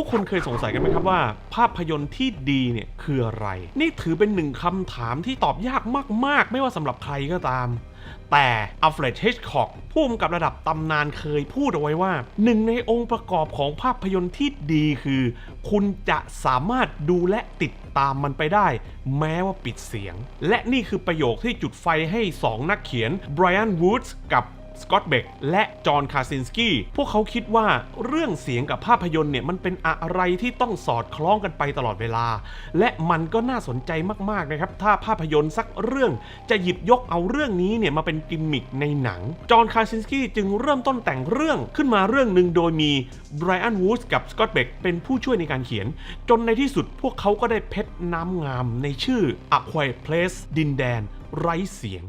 ทุกคนเคยสงสัยกันไหมครับว่า ภาพยนตร์ที่ดีเนี่ยคืออะไร นี่ถือเป็นหนึ่งคำถามที่ตอบยากมาก ๆ ไม่ว่าสำหรับใครก็ตาม แต่อัลเฟรดเฮชคอกผู้กำกับระดับตำนานเคยพูดเอาไว้ว่า หนึ่งในองค์ประกอบของภาพยนตร์ที่ดีคือ คุณจะสามารถดูและติดตามมันไปได้ แม้ว่าปิดเสียง และนี่คือประโยคที่จุดไฟให้ 2 นักเขียนไบรอันวูดส์กับ สกอตเบกและจอห์นคาซินสกี้พวกเขาคิดว่าเรื่องเสียงกับภาพยนตร์เนี่ยมันเป็นอะไรที่ต้องสอดคล้องกันไปตลอดเวลา และมันก็น่าสนใจมากๆนะครับถ้าภาพยนตร์สักเรื่องจะหยิบยกเอาเรื่องนี้เนี่ยมาเป็นกิมมิคในหนัง จอห์นคาซินสกี้จึงเริ่มต้นแต่งเรื่องขึ้นมาเรื่องหนึ่งโดยมีไบรอันวูดส์กับสกอตเบกเป็นผู้ช่วยในการเขียน จนในที่สุดพวกเขาก็ได้เพชรน้ำงามในชื่อ A Quiet Place ดินแดนไร้เสียง